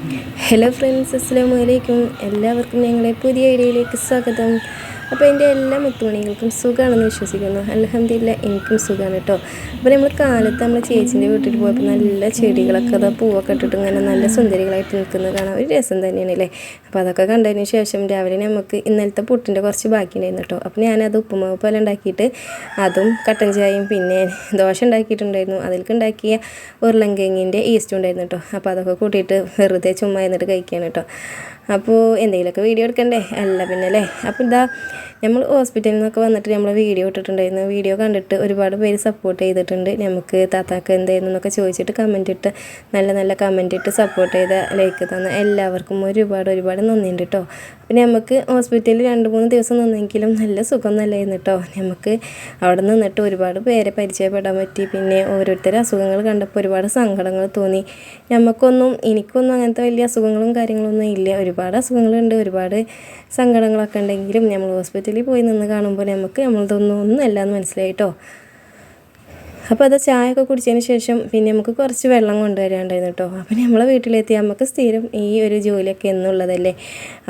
Hello friends അസ്സാം വലൈക്കും എല്ലാവർക്കും ഞങ്ങളെ പുതിയ വീഡിയോയിലേക്ക് സ്വാഗതം. അപ്പോൾ എന്റെ എല്ലാ മുത്തുമണികൾക്കും സുഖമാണെന്ന് വിശ്വസിക്കുന്നു. അലഹമ്മദില്ല എനിക്കും സുഖമാണ് കേട്ടോ. അപ്പോൾ നമ്മൾ കാലത്ത് നമ്മൾ ചേച്ചീന്റെ വീട്ടിൽ പോയപ്പോൾ നല്ല ചെടികളൊക്കെ അതാ പൂവൊക്കെ ഇട്ടിട്ട് ഇങ്ങനെ നല്ല സുന്ദരികളായിട്ട് നിൽക്കുന്നത് കാണാൻ ഒരു രസം തന്നെയാണ് അല്ലേ? അപ്പോൾ അതൊക്കെ കണ്ടതിന് ശേഷം രാവിലെ നമുക്ക് ഇന്നലത്തെ പുട്ടിന്റെ കുറച്ച് ബാക്കിയുണ്ടായിരുന്നു കേട്ടോ. അപ്പോൾ ഞാനത് ഉപ്പുമാവ് പോലെ ഉണ്ടാക്കിയിട്ട് അതും കട്ടൻ ചായയും പിന്നെ ദോശ ഉണ്ടാക്കിയിട്ടുണ്ടായിരുന്നു. അതിലേക്ക് ഉണ്ടാക്കിയ ഉരുളങ്കിങ്ങിന്റെ ഈസ്റ്റും ഉണ്ടായിരുന്നു കേട്ടോ. അപ്പോൾ അതൊക്കെ കൂട്ടിയിട്ട് വെറുതെ ചുമ്മാ എന്നിട്ട് കഴിക്കുകയാണ് കേട്ടോ. അപ്പോൾ എന്തെങ്കിലുമൊക്കെ വീഡിയോ എടുക്കണ്ടേ? അല്ല പിന്നെ അല്ലേ? അപ്പോൾ ഇതാ നമ്മൾ ഹോസ്പിറ്റലിൽ നിന്നൊക്കെ വന്നിട്ട് നമ്മൾ വീഡിയോ ഇട്ടിട്ടുണ്ടായിരുന്നു. വീഡിയോ കണ്ടിട്ട് ഒരുപാട് പേര് സപ്പോർട്ട് ചെയ്തിട്ടുണ്ട്. നമുക്ക് താത്താക്ക് എന്തായിരുന്നു എന്നൊക്കെ ചോദിച്ചിട്ട് കമന്റ് ഇട്ട് നല്ല നല്ല കമന്റ് ഇട്ട് സപ്പോർട്ട് ചെയ്ത ലൈക്ക് തന്ന എല്ലാവർക്കും ഒരുപാട് ഒരുപാട് നന്ദിയുണ്ട് കേട്ടോ പിന്നെ നമുക്ക് ഹോസ്പിറ്റലിൽ രണ്ട് മൂന്ന് ദിവസം നിന്നെങ്കിലും നല്ല സുഖം നല്ലായിരുന്നു കേട്ടോ നമുക്ക് അവിടെ നിന്നിട്ട് ഒരുപാട് പേരെ പരിചയപ്പെടാൻ പറ്റി. പിന്നെ ഓരോരുത്തരെ അസുഖങ്ങൾ കണ്ടപ്പോൾ ഒരുപാട് സങ്കടങ്ങൾ തോന്നി. നമുക്കൊന്നും എനിക്കൊന്നും അങ്ങനത്തെ വലിയ അസുഖങ്ങളും കാര്യങ്ങളൊന്നും ഇല്ല. ഒരുപാട് അസുഖങ്ങളുണ്ട് ഒരുപാട് സങ്കടങ്ങളൊക്കെ ഉണ്ടെങ്കിലും നമ്മൾ ഹോസ്പിറ്റലിൽ പോയി നിന്ന് കാണുമ്പോൾ നമുക്ക് നമ്മളതൊന്നും ഒന്നും അല്ല എന്ന് മനസ്സിലായിട്ടോ അപ്പോൾ അത് ചായ ഒക്കെ കുടിച്ചതിന് ശേഷം പിന്നെ നമുക്ക് കുറച്ച് വെള്ളം കൊണ്ടുവരാണ്ടായിരുന്നു കേട്ടോ അപ്പോൾ നമ്മളെ വീട്ടിലെത്തി നമുക്ക് സ്ഥിരം ഈ ഒരു ജോലിയൊക്കെ എന്നുള്ളതല്ലേ.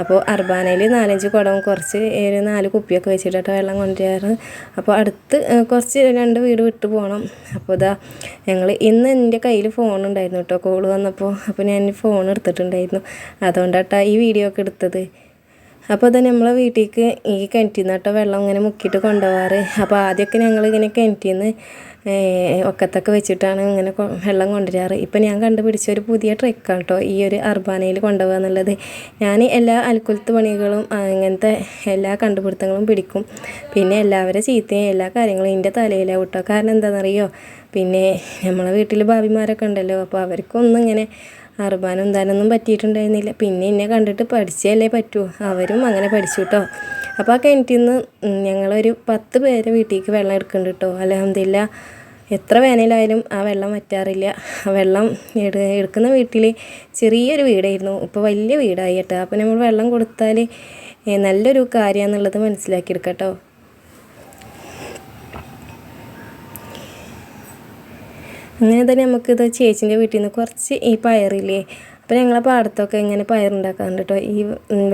അപ്പോൾ അർബാനയിൽ നാലഞ്ച് കുടവും കുറച്ച് ഒരു നാല് കുപ്പിയൊക്കെ വെച്ചിട്ട് വെച്ചിട്ടാണ് വെള്ളം കൊണ്ടുവരാറ്. അപ്പോൾ അടുത്ത് കുറച്ച് രണ്ട് വീട് വിട്ട് പോകണം. അപ്പോൾ ഇതാ ഞങ്ങൾ ഇന്ന് എന്റെ കയ്യിൽ ഫോൺ ഉണ്ടായിരുന്നു കേട്ടോ കോൾ വന്നപ്പോൾ. അപ്പോൾ ഞാൻ ഫോൺ എടുത്തിട്ടുണ്ടായിരുന്നു. അതുകൊണ്ടാട്ടാ ഈ വീഡിയോ ഒക്കെ എടുത്തത്. അപ്പോൾ തന്നെ നമ്മളെ വീട്ടിലേക്ക് ഈ കിണറ്റിൽ നിന്നിട്ട് വെള്ളം ഇങ്ങനെ മുക്കിയിട്ട് കൊണ്ടുപോകാറ് അപ്പോൾ ആദ്യമൊക്കെ ഞങ്ങൾ ഇങ്ങനെ കിണറ്റിൽ നിന്ന് ഒക്കത്തൊക്കെ വെച്ചിട്ടാണ് ഇങ്ങനെ വെള്ളം കൊണ്ടുവരാറ്. ഇപ്പം ഞാൻ കണ്ടുപിടിച്ച ഒരു പുതിയ ട്രിക്കാണ് കേട്ടോ ഈ ഒരു അർബാനയിൽ കൊണ്ടുപോകുക എന്നുള്ളത്. ഞാൻ എല്ലാ അൽക്കുലത്ത് പണികളും അങ്ങനത്തെ എല്ലാ കണ്ടുപിടുത്തങ്ങളും പിടിക്കും. പിന്നെ എല്ലാവരും ചീത്തയും എല്ലാ കാര്യങ്ങളും എന്റെ തലയിലാണ് കേട്ടോ കാരണം എന്താണെന്നറിയോ? പിന്നെ നമ്മളെ വീട്ടിൽ ഭാവിമാരൊക്കെ ഉണ്ടല്ലോ. അപ്പോൾ അവർക്കൊന്നും ഇങ്ങനെ അർബാനും എന്താനൊന്നും പറ്റിയിട്ടുണ്ടായിരുന്നില്ല. പിന്നെ എന്നെ കണ്ടിട്ട് പഠിച്ചല്ലേ പറ്റൂ. അവരും അങ്ങനെ പഠിച്ചു കേട്ടോ അപ്പോൾ ആ കിണറ്റിൽ നിന്ന് ഞങ്ങളൊരു പത്ത് പേരെ വീട്ടിലേക്ക് വെള്ളം എടുക്കുന്നുണ്ട് കേട്ടോ അലഹമില്ല എത്ര വേനലായാലും ആ വെള്ളം വറ്റാറില്ല. ആ വെള്ളം എടു എടുക്കുന്ന വീട്ടിൽ ചെറിയൊരു വീടായിരുന്നു. ഇപ്പോൾ വലിയ വീടായി കേട്ടോ അപ്പോൾ നമ്മൾ വെള്ളം കൊടുത്താൽ നല്ലൊരു കാര്യമാണെന്നുള്ളത് മനസ്സിലാക്കിയെടുക്കാം കേട്ടോ അങ്ങനെ തന്നെ നമുക്കിത് ചേച്ചിന്റെ വീട്ടിൽ നിന്ന് കുറച്ച് ഈ പയറില്ലേ? അപ്പോൾ ഞങ്ങളെ പാടത്തൊക്കെ ഇങ്ങനെ പയറുണ്ടാക്കാറുണ്ട് കേട്ടോ. ഈ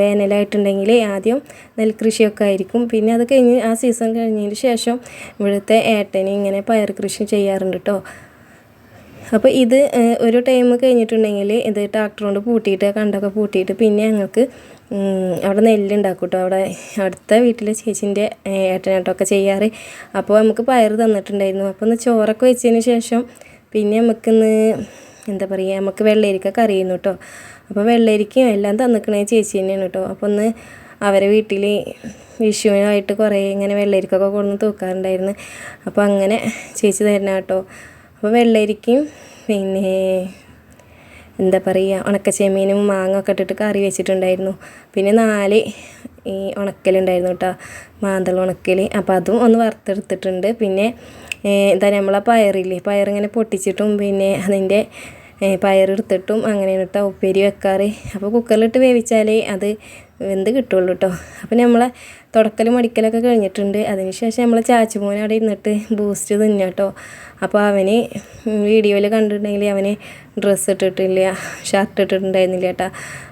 വേനലായിട്ടുണ്ടെങ്കിൽ ആദ്യം നെൽകൃഷിയൊക്കെ ആയിരിക്കും. പിന്നെ അത് കഴിഞ്ഞ് ആ സീസൺ കഴിഞ്ഞതിന് ശേഷം ഇവിടുത്തെ ഏട്ടന് ഇങ്ങനെ പയർ കൃഷി ചെയ്യാറുണ്ട് കേട്ടോ. അപ്പോൾ ഇത് ഒരു ടൈം കഴിഞ്ഞിട്ടുണ്ടെങ്കിൽ ഇത് ട്രാക്ടർ കൊണ്ട് പൂട്ടിയിട്ട് കണ്ടൊക്കെ പൂട്ടിയിട്ട് പിന്നെ ഞങ്ങൾക്ക് അവിടെ നെല്ലുണ്ടാക്കും കേട്ടോ. അവിടെ അടുത്ത വീട്ടിലെ ചേച്ചീന്റെ ഏട്ടനായിട്ടൊക്കെ ചെയ്യാറ്. അപ്പോൾ നമുക്ക് പയർ തന്നിട്ടുണ്ടായിരുന്നു. അപ്പോൾ ഒന്ന് ചോറൊക്കെ വെച്ചതിന് ശേഷം പിന്നെ നമുക്കിന്ന് എന്താ പറയുക നമുക്ക് വെള്ളരിക്ക കറി ചെയ്യുന്നു കേട്ടോ. അപ്പോൾ വെള്ളരിക്കയും എല്ലാം തന്നിക്കണേ ചേച്ചി തന്നെയാണ് കേട്ടോ. അപ്പോൾ ഒന്ന് അവരെ വീട്ടിൽ വിഷുവിനായിട്ട് കുറേ ഇങ്ങനെ വെള്ളരിക്കൊക്കെ കൊണ്ടുവന്ന് തൂക്കാറുണ്ടായിരുന്നു. അപ്പോൾ അങ്ങനെ ചേച്ചി തരണ കേട്ടോ. അപ്പോൾ വെള്ളരിക്കയും പിന്നെ എന്താ പറയുക ഉണക്കച്ചെമ്മീനും മാങ്ങ ഒക്കെ ഇട്ടിട്ട് കറി വെച്ചിട്ടുണ്ടായിരുന്നു. പിന്നെ നാല് ഈ ഉണക്കലുണ്ടായിരുന്നു കേട്ടോ. മാന്തൾ ഉണക്കൽ അപ്പോൾ അതും ഒന്ന് വറുത്തെടുത്തിട്ടുണ്ട്. പിന്നെ എന്താ നമ്മളെ പയറില്ലേ? പയറിങ്ങനെ പൊട്ടിച്ചിട്ടും പിന്നെ അതിന്റെ പയറെടുത്തിട്ടും അങ്ങനെയാണ് കേട്ടോ ഉപ്പേരി വെക്കാറ്. അപ്പോൾ കുക്കറിലിട്ട് വേവിച്ചാൽ അത് വെന്ത് കിട്ടുള്ളൂ കേട്ടോ അപ്പോൾ നമ്മളെ തുടക്കലും മടിക്കലൊക്കെ കഴിഞ്ഞിട്ടുണ്ട്. അതിനുശേഷം നമ്മളെ ചാച്ചുമോൻ അവിടെ ഇരുന്നിട്ട് ബൂസ്റ്റ് തിന്നാ കേട്ടോ അപ്പോൾ അവന് വീഡിയോയിൽ കണ്ടിട്ടുണ്ടെങ്കിൽ അവന് ഡ്രസ്സ് ഇട്ടിട്ടില്ല ഷർട്ട് ഇട്ടിട്ടുണ്ടായിരുന്നില്ല കേട്ടോ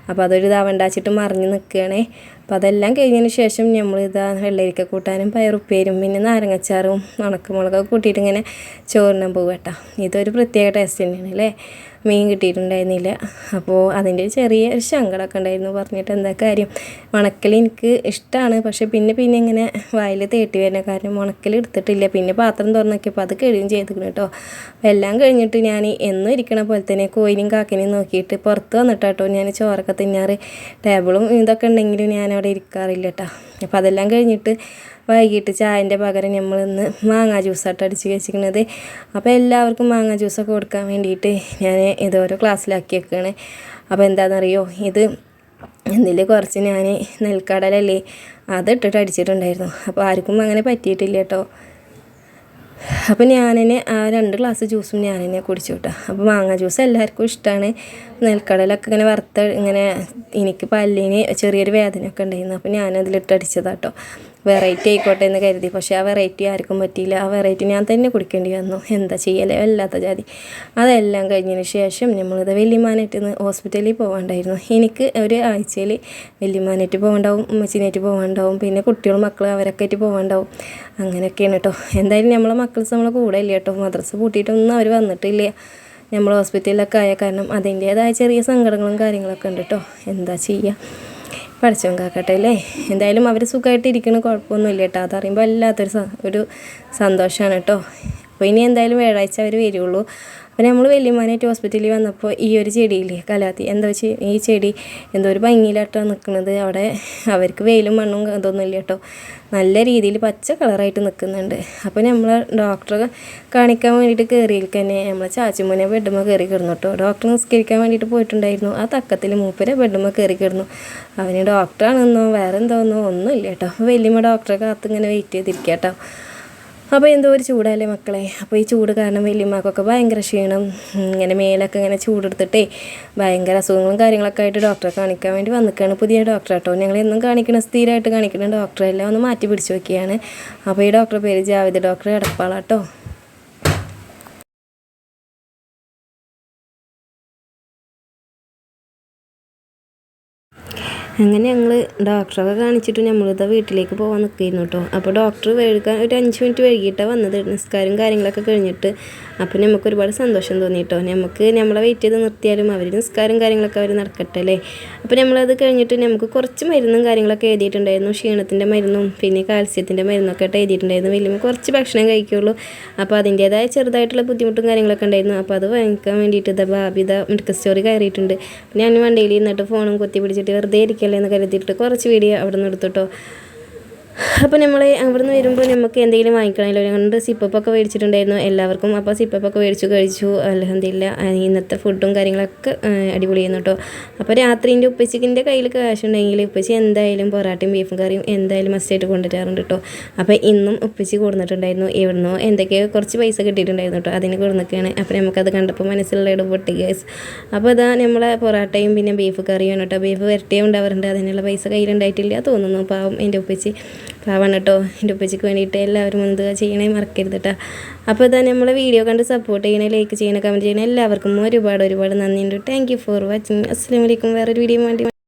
അപ്പോൾ അതൊരു ഇതാവണ്ടാച്ചിട്ട് മറിഞ്ഞ് നിൽക്കുകയാണേ അപ്പോൾ അതെല്ലാം കഴിഞ്ഞതിന് ശേഷം നമ്മൾ ഇതാ വെള്ളരിക്ക കൂട്ടാനും പയറുപ്പേരും പിന്നെ നാരങ്ങച്ചാറും ഉണക്കമുളകൊക്കെ കൂട്ടിയിട്ട് ഇങ്ങനെ ചോറിനം പോകും കേട്ടോ ഇതൊരു പ്രത്യേക ടേസ്റ്റ് തന്നെയാണ് അല്ലേ മീൻ കിട്ടിയിട്ടുണ്ടായിരുന്നില്ല. അപ്പോൾ അതിന്റെ ചെറിയ ഒരു ശങ്കടമൊക്കെ ഉണ്ടായിരുന്നു. പറഞ്ഞിട്ട് എന്താ കാര്യം? ഉണക്കൽ എനിക്ക് ഇഷ്ടമാണ് പക്ഷേ പിന്നെ പിന്നെ ഇങ്ങനെ വായിൽ തേട്ടി വരുന്ന കാരണം ഉണക്കൽ എടുത്തിട്ടില്ല. പിന്നെ പാത്രം തുറന്നൊക്കെയപ്പോൾ നോക്കിയപ്പോൾ അത് കഴിയും ചെയ്തിരിക്കണം കേട്ടോ. എല്ലാം കഴിഞ്ഞിട്ട് ഞാൻ എന്നും ഇരിക്കണ പോലെ തന്നെ കോയിനും കാക്കിനെയും നോക്കിയിട്ട് പുറത്ത് വന്നിട്ട് കേട്ടോ ഞാൻ ചോറൊക്കെ തിന്നാറ്. ടേബിളും ഇതൊക്കെ ഉണ്ടെങ്കിലും ഞാൻ അവിടെ ഇരിക്കാറില്ല കേട്ടോ. അപ്പോൾ അതെല്ലാം കഴിഞ്ഞിട്ട് വൈകിട്ട് ചായന്റെ പകരം നമ്മൾ ഇന്ന് മാങ്ങാ ജ്യൂസായിട്ട് അടിച്ച് വെച്ചിരിക്കുന്നത് അപ്പോൾ എല്ലാവർക്കും മാങ്ങാ ജ്യൂസൊക്കെ കൊടുക്കാൻ വേണ്ടിയിട്ട് ഞാൻ ഇതോരോ ക്ലാസ്സിലാക്കി വെക്കുകയാണ് അപ്പോൾ എന്താണെന്നറിയോ ഇത് ഇതിൽ കുറച്ച് ഞാൻ നെൽക്കടലല്ലേ അതിട്ടിട്ട് അടിച്ചിട്ടുണ്ടായിരുന്നു. അപ്പോൾ ആർക്കും അങ്ങനെ പറ്റിയിട്ടില്ല കേട്ടോ. അപ്പോൾ ഞാൻ ആ രണ്ട് ഗ്ലാസ് ജ്യൂസും ഞാൻ തന്നെ കുടിച്ചു കേട്ടോ. അപ്പോൾ മാങ്ങ ജ്യൂസ് എല്ലാവർക്കും ഇഷ്ടമാണ് നെൽക്കടലൊക്കെ ഇങ്ങനെ വറുത്ത ഇങ്ങനെ എനിക്ക് പല്ലിന് ചെറിയൊരു വേദനയൊക്കെ ഉണ്ടായിരുന്നു. അപ്പോൾ അടിച്ചതാട്ടോ വെറൈറ്റി ആയിക്കോട്ടെ എന്ന് കരുതി. പക്ഷേ ആ വെറൈറ്റി ആർക്കും പറ്റിയില്ല. ആ വെറൈറ്റി ഞാൻ തന്നെ കുടിക്കേണ്ടി വന്നു. എന്താ ചെയ്യലേ? വല്ലാത്ത ജാതി. അതെല്ലാം കഴിഞ്ഞതിന് ശേഷം നമ്മളിത് നിന്ന് ഹോസ്പിറ്റലിൽ പോകാണ്ടായിരുന്നു എനിക്ക് ഒരു ആഴ്ചയിൽ വെല്ലിമാനായിട്ട് പോകണ്ടാവും ഉമ്മച്ചിനായിട്ട് പോകാണ്ടാവും പിന്നെ കുട്ടികളും മക്കൾ അവരൊക്കെ ആയിട്ട് പോകാണ്ടാവും അങ്ങനെയൊക്കെയാണ് കേട്ടോ എന്തായാലും നമ്മളെ മക്കൾസ് നമ്മളെ കൂടെ ഇല്ല കേട്ടോ മദ്രസ പൂട്ടിയിട്ടൊന്നും അവർ വന്നിട്ടില്ല. നമ്മൾ ഹോസ്പിറ്റലിലൊക്കെ ആയ കാരണം അതിന്റേതായ ചെറിയ സങ്കടങ്ങളും കാര്യങ്ങളൊക്കെ ഉണ്ട് കേട്ടോ എന്താ ചെയ്യുക പഠിച്ചവൻ കാക്കട്ടെ അല്ലേ? എന്തായാലും അവർ സുഖമായിട്ട് ഇരിക്കണ കുഴപ്പമൊന്നുമില്ല കേട്ടോ. അതറിയുമ്പോൾ വല്ലാത്തൊരു ഒരു സന്തോഷമാണ് കേട്ടോ. അപ്പോൾ ഇനി എന്തായാലും വ്യാഴാഴ്ച അവർ വരുള്ളൂ. അപ്പോൾ നമ്മൾ വലിയമാനായിട്ട് ഹോസ്പിറ്റലിൽ വന്നപ്പോൾ ഈ ഒരു ചെടിയില്ലേ കലാത്തി? എന്താ വെച്ച് ഈ ചെടി എന്തോ ഒരു ഭംഗിയിലായിട്ടാണ് നിൽക്കുന്നത് അവിടെ അവർക്ക് വെയിലും മണ്ണും ഇതൊന്നും ഇല്ല കേട്ടോ. നല്ല രീതിയിൽ പച്ച കളറായിട്ട് നിൽക്കുന്നുണ്ട് അപ്പോൾ നമ്മൾ ഡോക്ടറെ കാണിക്കാൻ വേണ്ടിയിട്ട് കയറിയിൽ തന്നെ. നമ്മളെ ചാച്ചിമോനെ ബെഡ്മ കയറി കിടന്നു കേട്ടോ. ഡോക്ടർ നിസ്കരിക്കാൻ വേണ്ടിയിട്ട് പോയിട്ടുണ്ടായിരുന്നു. ആ തക്കത്തിൽ മൂപ്പരെ ബെഡ്മ കയറി കിടന്നു. അവന് ഡോക്ടറാണെന്നോ വേറെ എന്തോന്നോ ഒന്നുമില്ല കേട്ടോ. വലിയമ്മ ഡോക്ടറെ കാത്ത് ഇങ്ങനെ വെയിറ്റ് ചെയ്തിരിക്കുക കേട്ടോ. അപ്പോൾ എന്തോ ഒരു ചൂടല്ലേ മക്കളെ? അപ്പോൾ ഈ ചൂട് കാരണം വലിയമ്മക്കൊക്കെ ഭയങ്കര ക്ഷീണം. ഇങ്ങനെ മേലൊക്കെ ഇങ്ങനെ ചൂടെടുത്തിട്ടേ ഭയങ്കര അസുഖങ്ങളും കാര്യങ്ങളൊക്കെ ആയിട്ട് ഡോക്ടറെ കാണിക്കാൻ വേണ്ടി വന്നിക്കാണ് പുതിയ ഡോക്ടർ കേട്ടോ. ഞങ്ങൾ എന്നും കാണിക്കണ സ്ഥിരമായിട്ട് കാണിക്കുന്ന ഡോക്ടറെ എല്ലാം ഒന്ന് മാറ്റി പിടിച്ചു നോക്കിയാണ് അപ്പോൾ ഈ ഡോക്ടറെ പേര് ജാവിദ് ഡോക്ടറെ എടപ്പാളാട്ടോ അങ്ങനെ ഞങ്ങൾ ഡോക്ടറൊക്കെ കാണിച്ചിട്ട് നമ്മളിതാ വീട്ടിലേക്ക് പോകാൻ നിൽക്കുന്നു കേട്ടോ. അപ്പോൾ ഡോക്ടർ വൈകാൻ ഒരു അഞ്ച് മിനിറ്റ് വൈകിട്ടാണ് വന്നത്. നിസ്കാരം കാര്യങ്ങളൊക്കെ കഴിഞ്ഞിട്ട് അപ്പോൾ നമുക്ക് ഒരുപാട് സന്തോഷം തോന്നി കേട്ടോ. നമുക്ക് നമ്മളെ വെയിറ്റ് ചെയ്ത് നിർത്തിയാലും അവർ നിസ്കാരം കാര്യങ്ങളൊക്കെ അവർ നടക്കട്ടെ അല്ലേ? അപ്പോൾ നമ്മളത് കഴിഞ്ഞിട്ട് നമുക്ക് കുറച്ച് മരുന്നും കാര്യങ്ങളൊക്കെ എഴുതിയിട്ടുണ്ടായിരുന്നു. ക്ഷീണത്തിന്റെ മരുന്നും പിന്നെ കാൽസ്യത്തിന്റെ മരുന്നൊക്കെ ആയിട്ട് എഴുതിയിട്ടുണ്ടായിരുന്നു. വലിയ കുറച്ച് ഭക്ഷണം കഴിക്കുള്ളൂ. അപ്പോൾ അതിന്റേതായ ചെറുതായിട്ടുള്ള ബുദ്ധിമുട്ടും കാര്യങ്ങളൊക്കെ ഉണ്ടായിരുന്നു. അപ്പോൾ അത് വാങ്ങിക്കാൻ വേണ്ടിയിട്ട് ഇതാ ബാബിത മെഡിക്കൽ സ്റ്റോറി കയറിയിട്ടുണ്ട്. ഞാൻ വണ്ടിയിൽ നിന്നിട്ട് ഫോണും കൊത്തി പിടിച്ചിട്ട് വെറുതെ ഇരിക്കല്ലേ എന്ന് കരുതിയിട്ട് കുറച്ച് വീഡിയോ അവിടെ നിന്ന് എടുത്തിട്ടോ അപ്പോൾ നമ്മൾ അവിടുന്ന് വരുമ്പോൾ നമുക്ക് എന്തെങ്കിലും വാങ്ങിക്കണമല്ലോ ഞങ്ങളുടെ സിപ്പപ്പൊക്കെ മേടിച്ചിട്ടുണ്ടായിരുന്നു എല്ലാവർക്കും. അപ്പോൾ സിപ്പപ്പൊക്കെ മേടിച്ചു കഴിച്ചു. അലഹന്തില്ല ഇന്നത്തെ ഫുഡും കാര്യങ്ങളൊക്കെ അടിപൊളിയായിരുന്നു കേട്ടോ അപ്പോൾ രാത്രിന്റെ ഉപ്പച്ചിക്കിന്റെ കയ്യിൽ കാശ് ഉണ്ടെങ്കിൽ ഉപ്പച്ചി എന്തായാലും പൊറാട്ടയും ബീഫും കറിയും എന്തായാലും മസ്റ്റായിട്ട് കൊണ്ടുവരാറുണ്ട് കേട്ടോ അപ്പോൾ ഇന്നും ഉപ്പച്ചി കൊടുത്തിട്ടുണ്ടായിരുന്നു എവിടുന്നോ എന്തൊക്കെയോ കുറച്ച് പൈസ കിട്ടിയിട്ടുണ്ടായിരുന്നു കേട്ടോ അതിന് കൊടുന്നൊക്കെയാണ്. അപ്പോൾ നമുക്കത് കണ്ടപ്പോൾ മനസ്സിലുള്ള ഇടം പൊട്ടി ഗേസ് അപ്പോൾ ഇതാ നമ്മളെ പൊറാട്ടയും പിന്നെ ബീഫ് കറിയും കേട്ടോ ബീഫ് വരട്ടിയേ ഉണ്ടാവാറുണ്ട്. അതിനുള്ള പൈസ കയ്യിലുണ്ടായിട്ടില്ല തോന്നുന്നു. പാവം എന്റെ ഉപ്പച്ചി. പാവാണ് കേട്ടോ. എന്റെ ഉപ്പച്ചയ്ക്ക് വേണ്ടിയിട്ട് എല്ലാവരും എന്ത് ചെയ്യണേ മറക്കരുത് കേട്ടോ അപ്പോൾ തന്നെ നമ്മളെ വീഡിയോ കണ്ട് സപ്പോർട്ട് ചെയ്യണേ ലൈക്ക് ചെയ്യണേ കമന്റ് ചെയ്യണേ. എല്ലാവർക്കും ഒരുപാട് ഒരുപാട് നന്ദിയുണ്ട്. താങ്ക് യു ഫോർ വാച്ചിങ് അസ്സാം വലൈക്കും വേറൊരു വീഡിയോ വേണ്ടി